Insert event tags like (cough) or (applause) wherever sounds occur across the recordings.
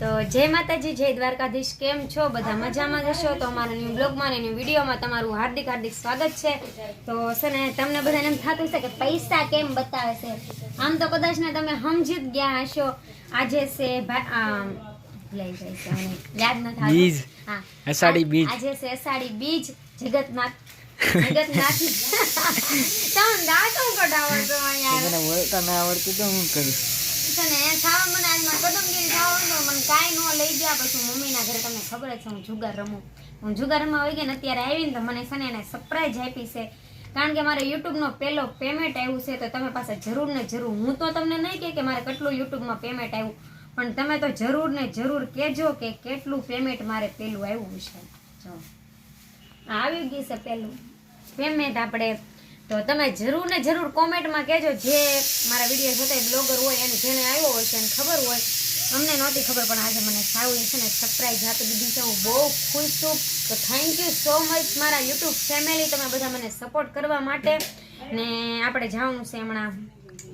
તો જય માતાજી જય દ્વારકાધીશ. કેમ છો? બધા મજામાં જશો તો અમારા ન્યૂ બ્લોગમાં અને ન્યૂ વિડીયોમાં તમારું હાર્દિક હાર્દિક સ્વાગત છે. તો છે ને તમને બધાને એમ થતું છે કે પૈસા કેમ બતાવે છે? આમ તો કદાચ ને તમે સમજી જ ગયા હશો. આજે છે લઈ જાય છે મને યાદ ન થાય બીજ. હા. અષાઢી બીજ. આજે છે અષાઢી બીજ. જગતનાથ જગતનાથ (laughs) તમને દાંતો કઢાવો છો યાર. મને બોલતા ના આવડતું તો હું કરું? છે ને ખાવા મને આજમાં કદમગીરી થાવ તો મને કાંઈ ન લઈ ગયા. પછી મમ્મીના ઘરે તમને ખબર છે, હું જુગાર રમું. હું જુગાર રમવા ગઈ ને, અત્યારે આવીને તો મને છે ને એને સરપ્રાઈઝ આપી છે. કારણ કે મારે યુટ્યુબનો પહેલો પેમેન્ટ આવ્યું છે, તો તમે પાસે જરૂર ને જરૂર, હું તો તમને નહીં કહે કે મારે કેટલું યુટ્યુબમાં પેમેન્ટ આવ્યું, પણ તમે તો જરૂર ને જરૂર કહેજો કે કેટલું પેમેન્ટ મારે પેલું આવ્યું છે. જો આવી ગયું છે પેલું. પેમેન્ટ આપણે તો તમે જરૂર ને જરૂર કોમેન્ટમાં કહેજો જે મારા વીડિયો જોતા બ્લોગર હોય એને જેને આવ્યો હોય છે એને ખબર હોય. અમને નહોતી ખબર, પણ આજે મને સારું છે ને સરપ્રાઈઝ આપી દીધી છે. હું બહુ ખુશ છું. તો થેન્ક યુ સો મચ મારા યુટ્યુબ ફેમિલી તમે બધા મને સપોર્ટ કરવા માટે. ને આપણે જવાનું છે હમણાં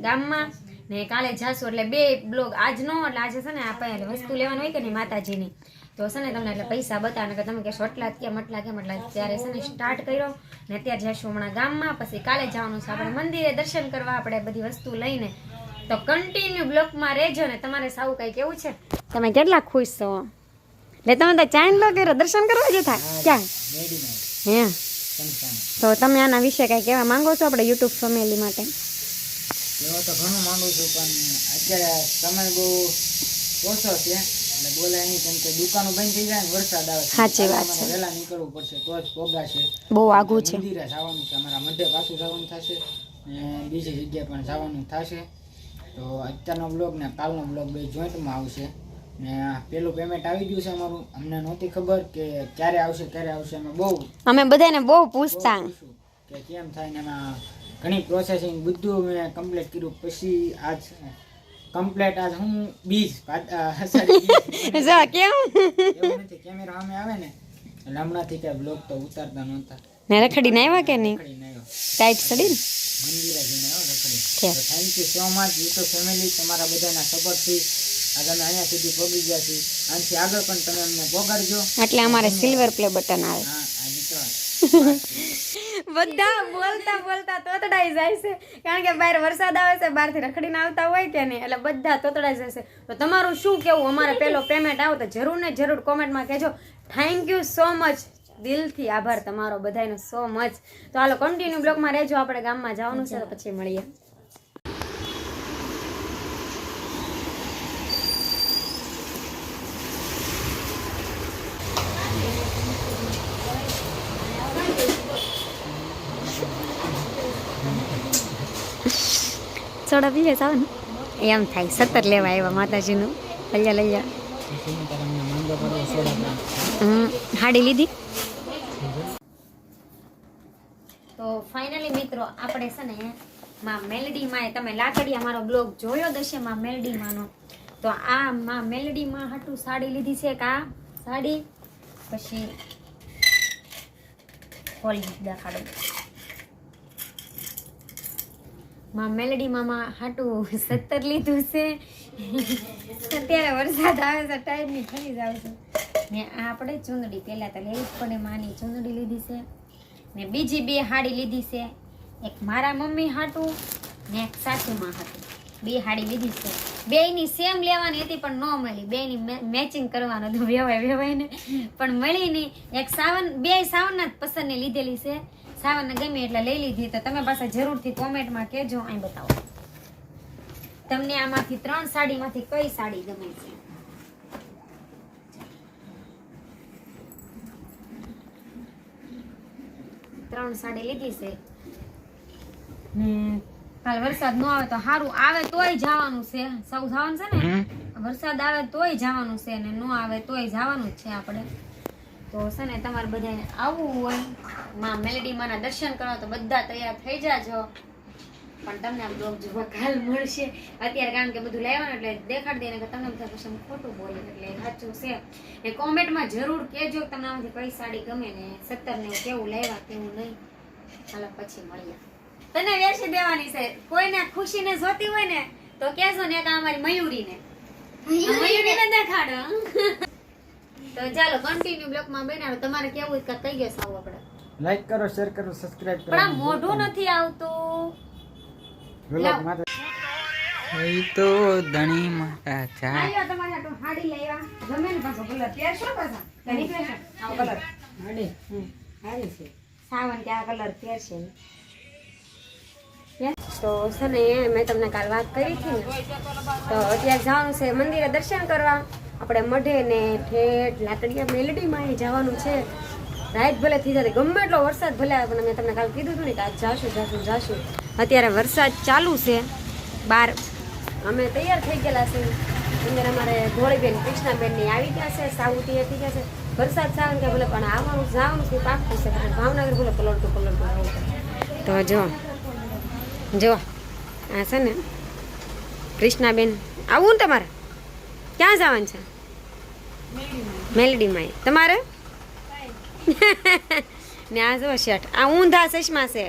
ગામમાં. ને કાલે જાશું, એટલે બે બ્લોગ આજનો એટલે આજે છે ને આપણે વસ્તુ લેવાની હોય કે નહીં, માતાજીની. તો છે ને તમને એટલે પૈસા બતાવે કે તમે કે એટલા કે મટલા કે મટલા. ત્યારે છે ને સ્ટાર્ટ કર્યો ને અત્યારે જઈશું હમણાં ગામમાં, પછી કાલે જવાનું છે. આપણે મંદિરે દર્શન કરવા આપણે બધી વસ્તુ લઈને. તો કન્ટિન્યુ બ્લોકમાં રહેજો ને તમારે સાવ કઈ કેવું છે. તમે કેટલા ખુશ છો? એટલે તમે તો ચાઇન લો કર્યો, દર્શન કરવા જતા? ક્યાં? હે? તો તમે આના વિશે કઈ કહેવા માંગો છો આપણે યુટ્યુબ ફેમિલી માટે? કહેવા તો ઘણું માંગુ છું, પણ અત્યારે સમય બહુ ઓછો છે. એટલે બોલાય નહીં કેમ કે દુકાનો બંધ થઈ જાય ને વરસાદ આવે સાચી વાત છે. વહેલા નીકળવું પડશે તો જ પોગાશે. બહુ આઘું છે. મંદિરે જવાનું છે અમારા મધ્ય પાછું જવાનું થશે ને બીજી જગ્યાએ પણ જવાનું થશે. તો અત્યારનો બ્લોગ ને કાલનો બ્લોગ બે જોઈન્ટમાં આવશે. ને આ પેલું પેમેન્ટ આવી ગયું છે અમારું. અમને નહોતી ખબર કે ક્યારે આવશે ક્યારે આવશે અમે બહુ અમે બધાને બહુ પૂછતા. કે કેમ થાય ને એમાં ઘણી પ્રોસેસિંગ બધું મેં કમ્પ્લીટ કર્યું. પછી આજ કમ્પ્લીટ આજ હું બીજ. (laughs) જો (laughs) કેમ? એવું નથી કેમેરા સામે આવે ને એટલે હમણાંથી કે બ્લોગ તો ઉતારતા નહોતા. ને રખડીને આવ્યા કે નહીં? ટાઈટ સડી ને? આવ્યો રખડી. Thank you so much YouTube family તમારા બધાના સપોર્ટથી અમે અહીંયા સુધી પહોંચી ગયા છીએ આનાથી આગળ પણ તમે અમને પોગાડજો. એટલે અમારે સિલ્વર પ્લે બટન આવે. હા આજે તો (laughs) બધા બોલતા બોલતા તોતડાઈ જાય છે. કારણ કે બહાર વરસાદ આવે છે, બહારથી રખડીને આવતા હોય કે નહીં, એટલે બધા તોતડાઈ જશે તો તમારું શું કેવું? અમારે પેલો પેમેન્ટ આવો તો જરૂર ને જરૂર કોમેન્ટમાં કહેજો. થેન્ક યુ સો મચ દિલથી આભાર તમારો બધાનો સો મચ તો હાલો કન્ટિન્યુ બ્લોગમાં રહેજો, આપણે ગામમાં જવાનું છે, તો પછી મળીએ. સોડા પીવે સાવ ને એમ થાય સત્તર લેવા આવ્યા માતાજીનું. લઈ લઈ જા. હાડી લીધી. તો ફાઇનલી મિત્રો, આપણે છે ને, માં મેલડીમાં તમે લાકડીયા મારો બ્લોગ જોયો દશે માં મેલડીમાંનો. તો આ માં મેલડીમાં હાટું સાડી લીધી છે કે સાડી, પછી ખોલી દેખાડો માં મેલડી મામા હાટું સત્તર લીધું છે. અત્યારે વરસાદ આવે છે ટાઈમની ઠરી જ આવશે. ને આપણે ચૂંદડી પહેલાં તો લેવી જ પડે, માની ચૂંદડી લીધી છે. ને બીજી બે હાડી લીધી છે. એક મારા મમ્મી હાટું ને એક સાસુમાં હાટું. બે હાડી લીધી છે. બેયની સેમ લેવાની હતી, પણ ન મળી. બેયની મેચિંગ કરવાનું હતું વ્યવહાર વ્યવહાર ને પણ મળી નહીં એક સાવન બે સાવનના જ પસંદની લીધેલી છે. સાવનને ગમી એટલે લઈ લીધી તો તમે પાસે જરૂરથી કોમેન્ટમાં કહેજો અહીં બતાવો. તમને આમાંથી ત્રણ સાડીમાંથી કઈ સાડી ગમે છે? ત્રણ સાડી લીધી છે. ને કાલ વરસાદ ન આવે તો સારું આવે તોય જવાનું છે. સૌ જવાનું છે ને? વરસાદ આવે તોય જવાનું છે ને ન આવે તોય જવાનું જ છે આપણે. તો છે ને તમારે બધાને આવવું હોયમાં મેલેડીમાંના દર્શન કરવા તો બધા તૈયાર થઈ જાજો. પણ તમને આ બ્લોગ જોવા કાલ મળશે. અત્યારે કારણ કે બધું લેવાનું એટલે દેખાડી દઈને કે તમને બધા પછી ખોટું બોલે. એટલે સાચું છે. ને કોમેન્ટમાં જરૂર કહેજો કે તમને આમાંથી કઈ સાડી ગમે ને સત્તર ને કેવું લેવા કેવું નહીં. ચાલો પછી મળીએ. તને વેચી દેવાની છે. કોઈને ખુશીને જોતી હોય ને તો કહેજો ને કે અમારી મયુરીને? મયુરીને દેખાડો. તો ચાલો કન્ટિન્યુ બ્લોકમાં બનાવો. તમારે કેવું હોય કે કઈ ગયો સાવ આપણે. લાઈક કરો શેર કરો સબસ્ક્રાઇબ કરો. પણ આ મોઢું નથી આવતું. એ તો ધણી માતા ચા આયો તમારે આટલું હાડી લેવા ગમે ને પાછો કલર. શું પાછા? કે નહીં પહેરશો કલર. હાડી. હાડી છે. સાવન કે આ કલર પહેરશે તો છે ને મેં તમને કાલ વાત કરી હતી ને. તો અત્યારે જવાનું છે મંદિરે દર્શન કરવા. આપણે મઢે ને ઠેઠ લાકડીયા મેલડીમાં એ જવાનું છે. રાત ભલે થઈ જતી ગમે એટલો વરસાદ ભલે આવે, પણ મેં તમને કાલ કીધું હતું ને કે આજ જાશું જાશું જાશું. અત્યારે વરસાદ ચાલુ છે. બાર અમે તૈયાર થઈ ગયેલા છે અંદર અમારે ધોળીબેન, કૃષ્ણાબેનની આવી ગયા છે સાઉથી થઈ ગયા છે. વરસાદ સાવન કે ભલે, પણ આવવાનું, જવાનું છે પાકું છે. પણ ભાવનગર ભલે પલટતું આવું તો જો જો, આ છે ને કૃષ્ણાબેન. આવું ને તમારે? ક્યાં જવાનું છે? મેલડીમાં. તમારે? ને આ જો શર્ટ. આ ઊંધા ચશ્મા છે.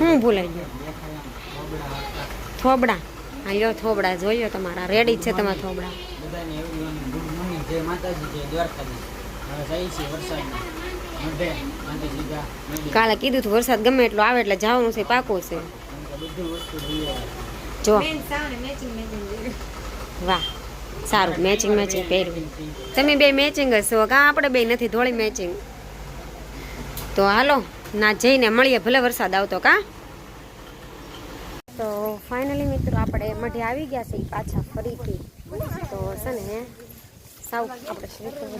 હું ભૂલાઈ ગયો. થોબડા. હા લ્યો થોબડા જોયો તમારા. રેડી જ છે તમારા થોબડા. કાલે કીધું હતું વરસાદ ગમે એટલો આવે એટલે જવાનું છે પાકું છે. જો. વાહ, સારું મેચિંગ મેચિંગ પહેર્યું. તમે બે મેચિંગ જ છો કાં આપણે બે નથી થોડી મેચિંગ તો હાલો, ના જઈને મળીએ, ભલે વરસાદ આવતો કા? તો ફાઇનલી મિત્રો, આપણે મઢે આવી ગયા છે પાછા ફરીથી. તો છે ને, સાવ આપણે શ્રીફળ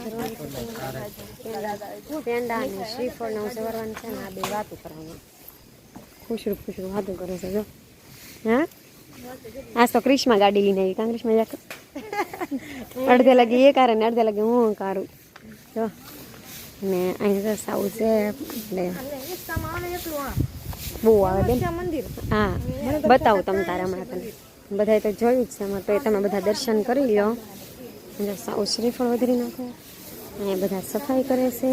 પેંડા અને શ્રીફળ હું સવારવાનું છે ને, આ બે વાતું કરવાનું. ખુશરું ખુશરું વાતું કરે છે, જો. હા? આજ તો ક્રિશમાં ગાડી લઈને આવી. કાં ક્રિશમાં જા અડધે લાગે એ કારે ને અડધે લાગે હું કારું. જો. ને અહીંયા તો સાવ છે. એટલે બહુ આવે બેન. હા, બતાવું તમે તારા હમણાં તને બધાએ તો જોયું જ છે અમારે તો એ તમે બધા દર્શન કરી લો સાવ શ્રીફળ વધારી નાખો. અહીંયા બધા સફાઈ કરે છે.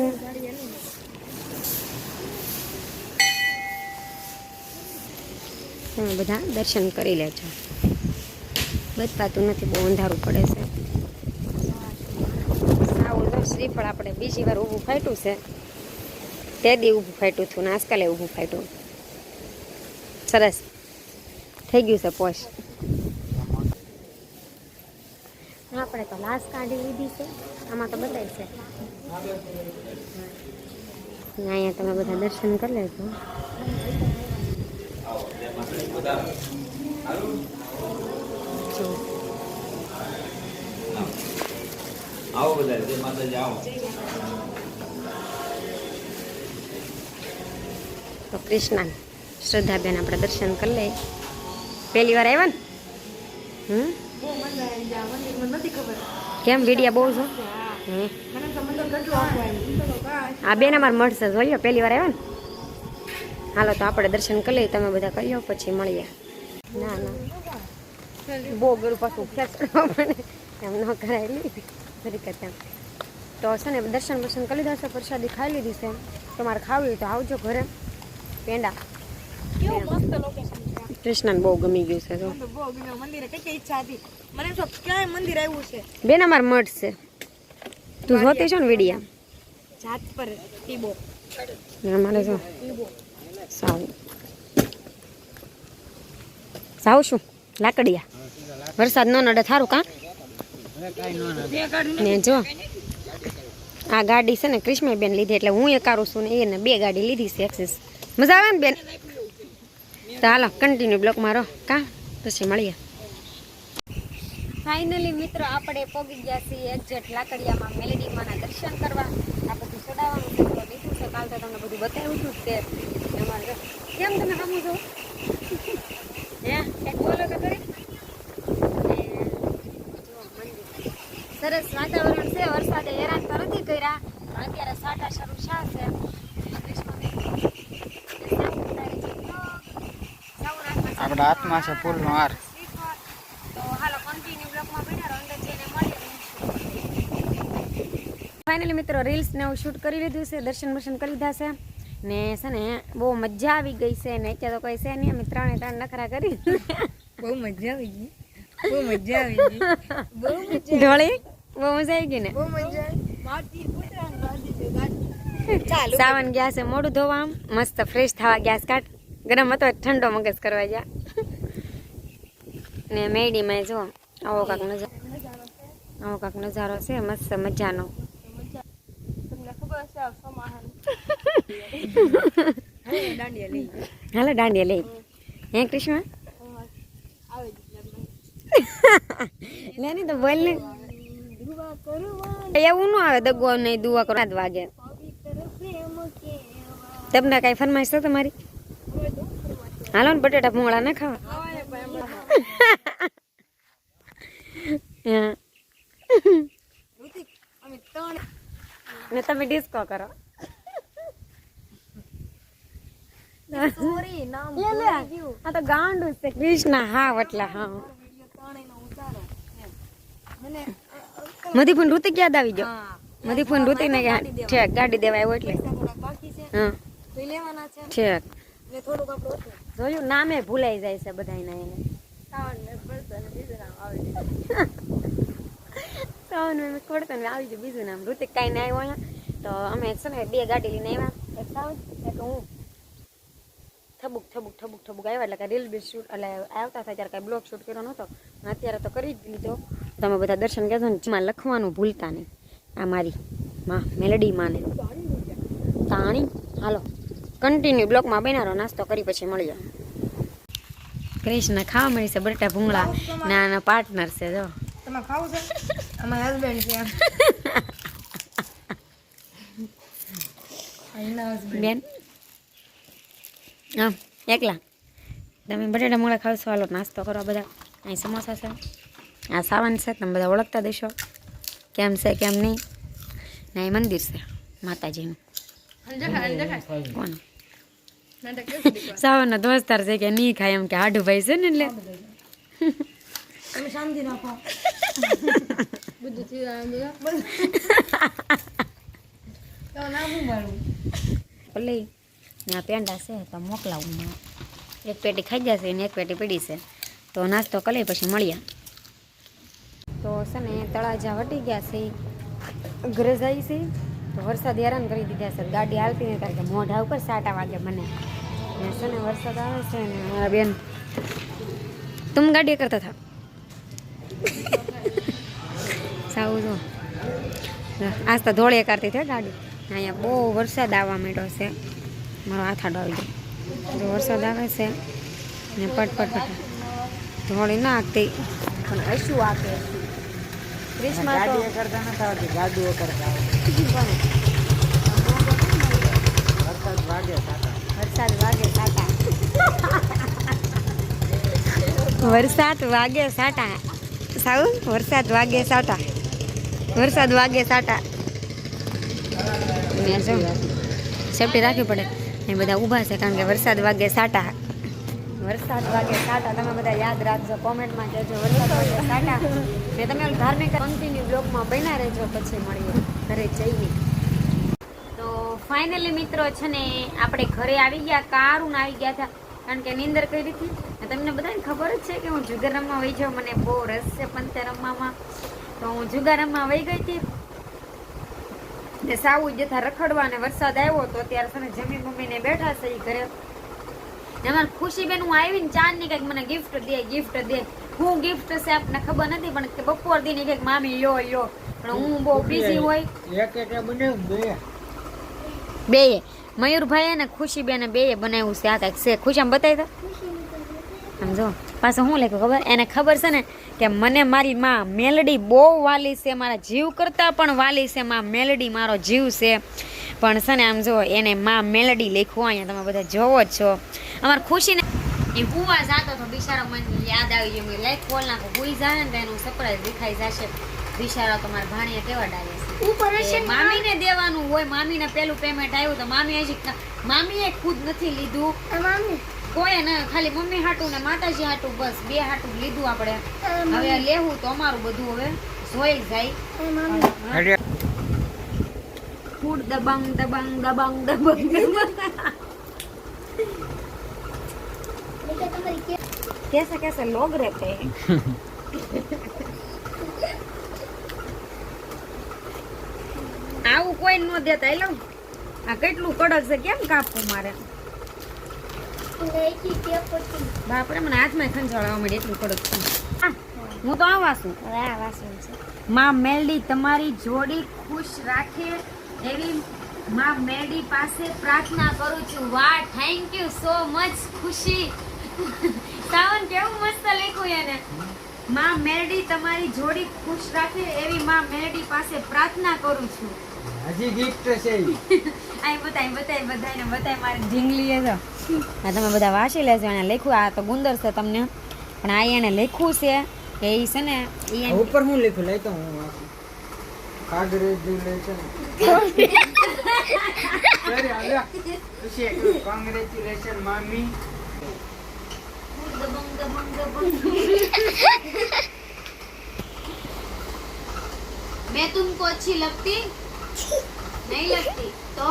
તમે બધા દર્શન કરી લેજો. બતાતું નથી, બહુ અંધારું પડે છે. સાવું શ્રીફળ આપણે બીજી વાર ઊભું ફાટ્યું છે. તે દી ઊભું ફાટ્યું હતું ને આજકાલે ઊભું ફાટ્યું. સરસ. થઈ ગયું છે પોશ. આપણે તો લાશ કાઢી લીધી છે. આમાં તો બતાય છે. અહીંયા તમે બધા દર્શન કરી લેજો. આવો બધા જય માતાજી આવો તો કૃષ્ણ શ્રદ્ધાબેન આપણે દર્શન કરી લઈએ. પહેલી વાર આવ્યા ને? હમ? કેમ વિડિયા બહુ છો. આ બેન અમારે મળશે જોયો? પહેલી વાર આવ્યા ને? હાલો તો આપણે દર્શન કરી લઈએ તમે બધા કરી પછી મળીએ. ના ના. બહુ ગરું પાછું ખેંચવા પડે. એમ ન કરાયેલી ફરી તેમ. તો છે ને દર્શન બર્શન કરી લીધા છે પ્રસાદી ખાઈ લીધી છે. તમારે ખાવી હોય તો આવજો ઘરે. પેંડા. કૃષ્ણને બહુ ગમી ગયું છે મંદિરે કઈ કઈ ઈચ્છા હતી? મને એમ ક્યાંય મંદિર આવ્યું છે? બેન અમાર મઠ છે. તું જોતી છો ને વિડિયા? જાત પર ટીબો જો. સાવ. શું લાકડિયા. વરસાદ ન નડે, થારું કાં? ન જો, આ ગાડી છે ને ક્રિષ્માબેન લીધી, એટલે હું એ કારું છું ને એને બે ગાડી લીધી છે એક્સિસ મજા આવે ને બેન? તો હાલો કન્ટિન્યુ બ્લોક રહો, કા? પછી મળીએ. ફાઇનલી મિત્રો, આપણે પોગી ગયા છીએ એક્ઝેટ લાકડિયામાં, મેલેડીમાના દર્શન કરવા. આ બધું ચડાવવાનું છે તો લીધું છે. કાલ તો તમને બધું બતાવ્યું છું તે કેમ તમે સામું છો? (laughs) હે? એક બોલો તો કરી સરસ વાતાવરણ છે, વરસાદે હેરાન તો નથી કર્યા. અત્યારે સાટા શરૂ શા છે. આપણા હાથમાં છે ફૂલનો હાર. ફાઇનલી મિત્રો રીલ્સને હું શૂટ કરી લીધું છે દર્શન બર્શન કરી લીધા છે. ને છે ને બહુ મજા આવી ગઈ છે ને અત્યારે તો કોઈ છે નહીં અમે ત્રણે ત્રણ નખરા કરી બહુ મજા આવી ગઈ. બહુ મજા આવી ગઈ. બહુ મજા ઢોળી બહુ મજા આવી ગઈ ને? બહુ મજા આવી સાવન ગયા છે મોઢું ધોવા આમ મસ્ત ફ્રેશ થવા ગેસ કાટ ગરમ હતો ઠંડો મગજ કરવા ગયા. ને મેડીમાં જો આવો કાંક નજારો આવો કાંક નજારો છે મસ્ત મજાનો તમને ખબર હશે આ સમાહન હવે દાંડિયા લઈ હાલો, દાંડિયા લઈ. હે, કૃષ્ણ? આવે જ લે ની તો બોલ ને. એવું ન આવે, દગો નહીં દુવા કરો. જ વાગે. તમને કઈ ફરમાઈશ છે તમારી? હાલો ને, બટેટા ભૂંગળા ના ખાવા. હા. તમે ડિસ્કો કરો સોરી નામ લે લે આ તો ગાંડું છે. કૃષ્ણ હા એટલે હા. મને મધીફોન ઋતિક યાદ આવી ગયો. હા. મધીફોન ઋતિક ને ઠેક ગાડી દેવા આવ્યો એટલે. બાકી છે. હા. છે. ઠેક. થોડુંક આપણું જોયું નામે ભૂલાઈ જાય છે બધાને એને. ખાવાનું ને પડશે ને બીજું નામ આવે (laughs) ગયું બીજું નામ. ઋતિક કાંઈ ના આવ્યો તો અમે છે ને બે ગાડી લઈને આવ્યા. એક સાઉન્ડ એક હું. થબુક થબુક થબુક થબુક આવ્યા એટલે કે રીલ બી શૂટ એટલે આવતા થાય ત્યારે કાંઈ બ્લોગ શૂટ કર્યો નહોતો. અત્યારે તો કરી જ લીધો. તમે બધા દર્શન કહેશો ને જેમાં લખવાનું ભૂલતા નહીં. આ મારી માં મેલડી માને. તાણી? હાલો. કન્ટિન્યુ બ્લોકમાં બનારો નાસ્તો કરી પછી મળીએ. કૃષ્ણ ખાવા મળી છે બટેટા ભૂંગળા ના ના પાર્ટનર છે જો. તમે ખાવું છે? અમારા હસબન્ડ છે (laughs) બેન? હા એકલા. તમે બટેટા મોડા ખાવશો હાલો નાસ્તો કરો બધા. અહીં સમોસા છે. આ સાવન છે તમે બધા ઓળખતા દેશો કેમ છે કેમ નહીં? ને અહીં મંદિર છે માતાજીનું. કેવું સાવનનો દોસ્તાર છે કે નહીં ખાય એમ કે હાડું ભાઈ છે ને એટલે. શાંતિ રાખો (laughs) બધું (laughs) નામ મારું. આ પેંડા છે, તો મોકલાવું એક પેટી ખાઈ જશે ને એક પેટી પડી છે. તો નાસ્તો કરી પછી મળીએ. તો છે ને, તળાજા વટી ગયા છે. ઘરે જાય છે. તો વરસાદ હેરાન કરી દીધા છે. ગાડી હાલતી નહીં કારણ કે મોઢા ઉપર સાટા વાગે મને. ને છે ને, વરસાદ આવે છે ને મારા બેન. તું ગાડી કરતા થા. સાવ જો. આજ તો ધોળે કરતી થઈ ગાડી. અહીંયા બહુ વરસાદ આવવા માંડ્યો છે. મારો હાથ આડો આવી ગયો. જો વરસાદ આવે છે ને પટ પટ પટ ધોળી ના આગતી પણ આકે ગ્રીષ્મમાં તો કરતા નથી આવતી ગાડીઓ કરતા વરસાદ વાગે સાટા વરસાદ વાગે સાટા વરસાદ વાગે સાટા સાવ વરસાદ વાગે સાટા વરસાદ વાગે સાટા સેફટી રાખવી પડે. એ બધા ઊભા છે કારણ કે વરસાદ વાગે સાટા. વરસાદ વાગે સાટા. તમે બધા યાદ રાખજો, કોમેન્ટમાં કહેજો, વરસાદ વાગે સાટા. ને તમે ધાર્મિક કન્ટિન્યુ બ્લોગમાં બન્યા રહેજો, પછી મળીએ ઘરે જઈએ. તો ફાઇનલી મિત્રો છે ને, આપણે ઘરે આવી ગયા કારું આવી ગયા હતા, કારણ કે નિંદર કરી હતી. તમને બધાને ખબર જ છે કે હું જુગાર રમવા વહી જાઉં, મને બહુ રસ છે પંતે રમવામાં. તો હું જુગાર રમવા વહી ગઈ હતી. ને સાવું જતા રખડવા ને વરસાદ આવ્યો તો ત્યારે તમે ને જમી મમ્મીને બેઠા છે ઘરે. ને અમારે ખુશીબેન હું આવીને ચાંદની કંઈક મને ગિફ્ટ દે ગિફ્ટ દે. હું ગિફ્ટ છે આપને ખબર નથી પણ કે બપોર દી ની કંઈક મામી યો યો પણ હું બહુ બિઝી હોય. એક એક બને બે. મયુરભાઈ અને ખુશીબેને બે બનાવ્યું છે આ કાંઈક છે. ખુશામ બતાવી દો. આમ જો પાછું શું લખ્યું ખબર? એને ખબર છે ને કે મને મારી માં મેલડી બહુ વાલી છે મારા જીવ કરતાં પણ વાલી છે માં મેલડી મારો જીવ છે. પણ છે ને આમ જો એને માં મેલડી લખ્યું અહીંયા તમે બધા જોવો જ છો. અમારે ખુશીને એ હુવા જાતો તો બિચારો મને યાદ આવી ગયું. લાઈક ખોલ નાખો ભૂલી જાય ને તો એનું સરપ્રાઈઝ દેખાઈ જશે. બિચારો તો મારા ભાણીએ કેવા ડાલે ઉપર હશે મામીને દેવાનું હોય મામીને પેલું પેમેન્ટ આવ્યું તો મામી હજી મામીએ ખુદ નથી લીધું. કોઈ ને ખાલી મમ્મી હાટું ને માતાજી હાટું બસ બે હાટું લીધું આપણે હવે લેવું તો અમારું બધું હવે જોઈ જાય ફૂડ દબાંગ દબાંગ દબાંગ દબાંગ દબાંગ कैसे कैसे लोग रहते हैं આવું કોઈ ન દેતા લઉં આ કેટલું કડક છે કેમ કાપવું મારે બાપરે મને હાથમાં ખંજવાળવા મળે એટલું કડક છું. હું તો આવા છું. માં મેલડી તમારી જોડી ખુશ રાખે એવી માં મેલડી પાસે પ્રાર્થના કરું છું. વાહ થેન્ક યુ સો મચ ખુશી. સાવન કેવું મસ્ત લખ્યું એને. માં મેલડી તમારી જોડી ખુશ રાખે એવી માં મેલડી પાસે પ્રાર્થના કરું છું. હજી ગિફ્ટ છે (laughs) આ બતાય બતાય બધાને બતાય મારી ઢીંગલી એ તો આ તમે બધા વાંચી લેજો એને લખ્યું આ તો ગુંદર છે તમને પણ આ એને લખ્યું છે કે એ છે ને ઈ એને- ઉપર હું લખ્યું લઈ તો હું વાંચું કોંગ્રેચ્યુલેશન સોરી આવ્યા ખુશી કોંગ્રેચ્યુલેશન મામી દબંગ દબંગ દબંગ मैं तुमको अच्छी लगती नहीं लगती तो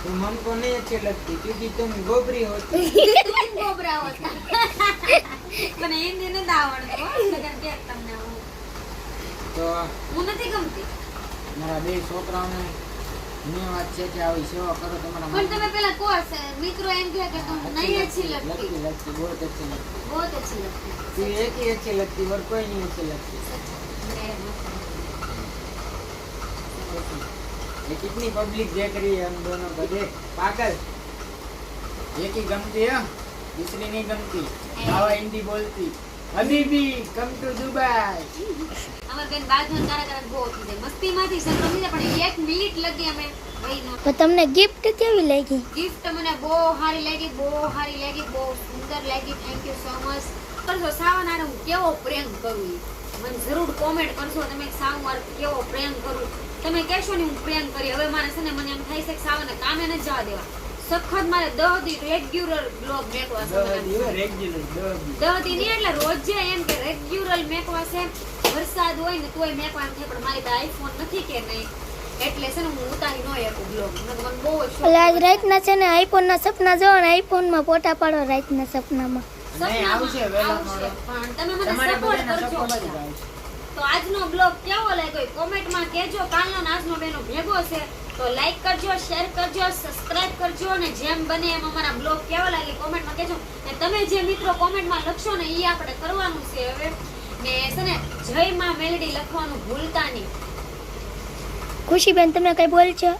तुम हमको नहीं अच्छी लगती क्योंकि तुम गोबरी होती तुम गोबरा होता મને હિન્દી નથી આવડતું હો, લગન કે તમને હું તો હું નથી ગમતી મારા બે છોકરાઓને ધન્યવાદ છે કે આવી સેવા કરો તમારા પણ તમે પેલા કોર્સ મિત્રો એમ કહે કે तुम नहीं अच्छी लगती लगती लगती बहुत अच्छी लगती बहुत अच्छी लगती तू एक ही अच्छी लगती और कोई नहीं अच्छी लगती ये कितनी पब्लिक देख रही है हम दोनों को देख पागल एक ही गमती है दूसरी नहीं गमती आवा हिंदी बोलती अभी भी कम टू दुबई અમાર બેન બાજુ તારા તારા બહુ થઈ જાય મસ્તીમાંથી સમજી જાય પણ એક મિનિટ લગી અમે વહી નો તો તમને ગિફ્ટ કેવી લાગી ગિફ્ટ મને બહુ સારી લાગી બહુ સારી લાગી બહુ સુંદર લાગી થેન્ક યુ સો મચ કરશો સાવન હારે હું કેવો પ્રેમ કરું ઈ. મને જરૂર કોમેન્ટ કરશો તમે કે સાવ મારે કેવો પ્રેમ કરું તમે કહેશો ને હું પ્રેમ કરી હવે મારે છે ને મને એમ થાય છે કે સાવને કામે ન જવા દેવા. સખત મારે દહ દી રેગ્યુલર બ્લોગ મેકવા છે દહ દી નહીં એટલે રોજ જે એમ કે રેગ્યુલર મેકવા છે. વરસાદ હોય ને તોય મેકવા એમ થાય પણ મારી તો આઈફોન નથી કે નહીં. એટલે છે ને હું ઉતારી નો એક બ્લોગ છે. ને આઈફોન સપના જો ને આઈફોનમાં ફોટા પાડો સપનામાં. સપનામાં તમે તો આજનો બ્લોગ કેવો લાગ્યો કોમેન્ટમાં કહેજો. કાલનો આજનો બેનો ભેગો છે. તો લાઈક કરજો શેર કરજો સબસ્ક્રાઇબ કરજો અને જેમ બને એમ અમારા બ્લોગ કેવો લાગે કોમેન્ટમાં કહેજો. અને તમે જે મિત્રો કોમેન્ટમાં લખશો ને એ આપણે કરવાનું છે હવે. ને છે ને, જય માં મેલડી લખવાનું ભૂલતા નહીં. ખુશીબેન તમે કઈ બોલજો?